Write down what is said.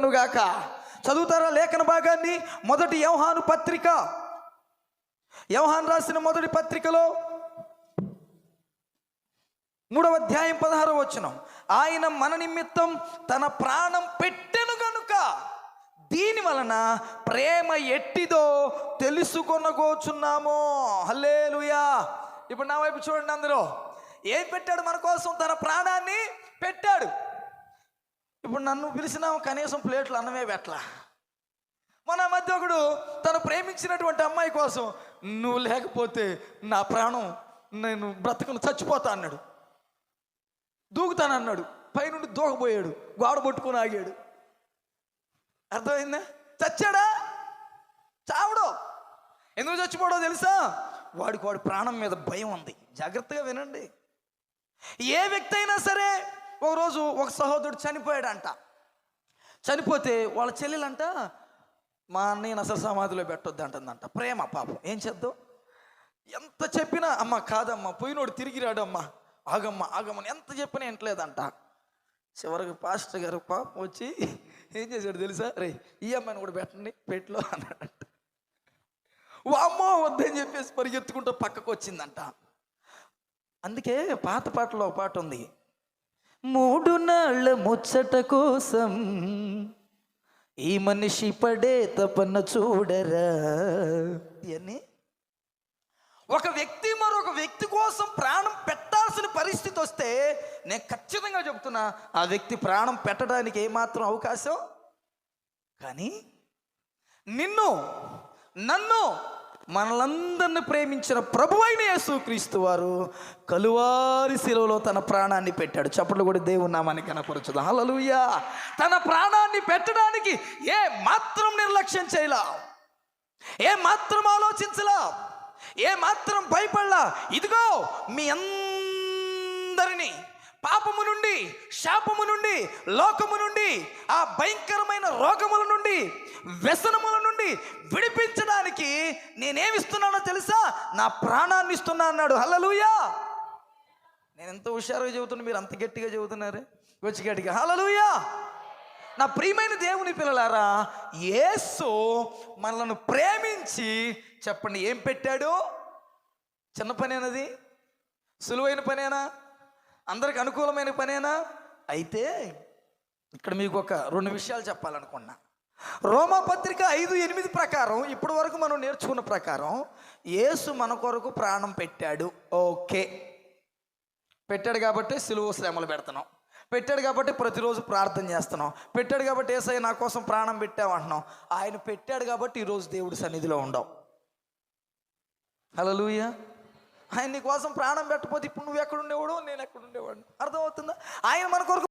గాక చదువుతారా లేఖన భాగాన్ని? మొదటి యవహాను పత్రిక. యవహాన్ రాసిన మొదటి పత్రికలో మూడవ అధ్యాయం పదహారు వచనం. ఆయన మన నిమిత్తం తన ప్రాణం పెట్టెను గనుక దీని వలన ప్రేమ ఎట్టిదో తెలుసుకొనగోచున్నామో. హల్లేలుయా. ఇప్పుడు నా వైపు చూడండి అందులో ఏం పెట్టాడు మన కోసం? తన ప్రాణాన్ని పెట్టాడు. ఇప్పుడు నన్ను పిలిచినా కనీసం ప్లేట్లు అన్నమే పెట్టలా. మన మధ్య ఒకడు తను ప్రేమించినటువంటి అమ్మాయి కోసం నువ్వు లేకపోతే నా ప్రాణం నేను బ్రతకను చచ్చిపోతా అన్నాడు. దూకుతానన్నాడు. పైనుండి దూకపోయాడు. గోడ పట్టుకొని ఆగాడు. అర్థమైందా? చచ్చాడా? చావడో? ఎందుకు చచ్చిపోడో తెలుసా? వాడికి వాడి ప్రాణం మీద భయం ఉంది. జాగ్రత్తగా వినండి. ఏ వ్యక్తి అయినా సరే ఒకరోజు ఒక సహోదరుడు చనిపోయాడంట. చనిపోతే వాళ్ళ చెల్లెలంట మా అన్నయ్యని అసలు సమాధిలో పెట్టొద్దు అంటుందంట. ప్రేమ పాపం. ఏం చేద్దాం? ఎంత చెప్పినా అమ్మ కాదమ్మా పోయినోడు తిరిగి రాడమ్మా ఆగమ్మ ఆగమ్మని ఎంత చెప్పినా వింటలేదంట చివరికి పాస్టర్ గారు పాపం వచ్చి ఏం చేశాడు తెలుసా? రే ఈ అమ్మాయిని కూడా పెట్టండి పెట్లో అన్నాడంట. అమ్మో వద్దని చెప్పేసి పరిగెత్తుకుంటూ పక్కకు వచ్చిందంట అందుకే పాత పాటలో ఒక పాట ఉంది. మూడు నాళ్ళ ముచ్చట కోసం ఈ మనిషి పడే తపన చూడరా అని. ఒక వ్యక్తి మరొక వ్యక్తి కోసం ప్రాణం పెట్టాల్సిన పరిస్థితి వస్తే నేను ఖచ్చితంగా చెబుతున్నా ఆ వ్యక్తి ప్రాణం పెట్టడానికి ఏమాత్రం అవకాశం? కానీ నిన్ను నన్ను మనలందరిని ప్రేమించిన ప్రభు అయిన యేసుక్రీస్తు వారు కలువారి శిలువలో తన ప్రాణాన్ని పెట్టాడు. చప్పట్లు కూడా దేవుని నామాన్ని కనపరచదు హల్లెలూయా. తన ప్రాణాన్ని పెట్టడానికి ఏ మాత్రం నిర్లక్ష్యం చేయలా. ఏ మాత్రం ఆలోచించలా. ఏ మాత్రం భయపడలా. ఇదిగో మీ అందరినీ పాపము నుండి శాపము నుండి లోకము నుండి ఆ భయంకరమైన రోగముల నుండి వ్యసనముల నుండి విడిపించడానికి నేనేమిస్తున్నానో తెలుసా? నా ప్రాణాన్ని ఇస్తున్నా అన్నాడు. హలలుయా నేను ఎంత హుషారుగా చెబుతున్నా మీరు అంత గట్టిగా చెబుతున్నారు? వచ్చి గట్టిగా హలలుయా నా ప్రియమైన దేవుని పిల్లలారా యేసు మనలను ప్రేమించి చెప్పండి ఏం పెట్టాడు? చిన్న పనేనది? సులువైన పనేనా? అందరికి అనుకూలమైన పనేనా? అయితే ఇక్కడ మీకు ఒక రెండు విషయాలు చెప్పాలనుకున్నా. రోమా పత్రిక ఐదు ఎనిమిది ప్రకారం ఇప్పటి వరకు మనం నేర్చుకున్న ప్రకారం యేసు మన కొరకు ప్రాణం పెట్టాడు. ఓకే. పెట్టాడు కాబట్టి సులువు శ్రమలు పెడుతున్నాం. పెట్టాడు కాబట్టి ప్రతిరోజు ప్రార్థన చేస్తున్నాం. పెట్టాడు కాబట్టి ఏసై నా కోసం ప్రాణం పెట్టావు అంటున్నాం ఆయన పెట్టాడు కాబట్టి ఈరోజు దేవుడి సన్నిధిలో ఉండవు హలోయ ఆయన నీ కోసం ప్రాణం పెట్టకపోతే ఇప్పుడు నువ్వు ఎక్కడుండేవాడు? నేను ఎక్కడుండేవాడు అర్థమవుతుందా? ఆయన మన కొరకు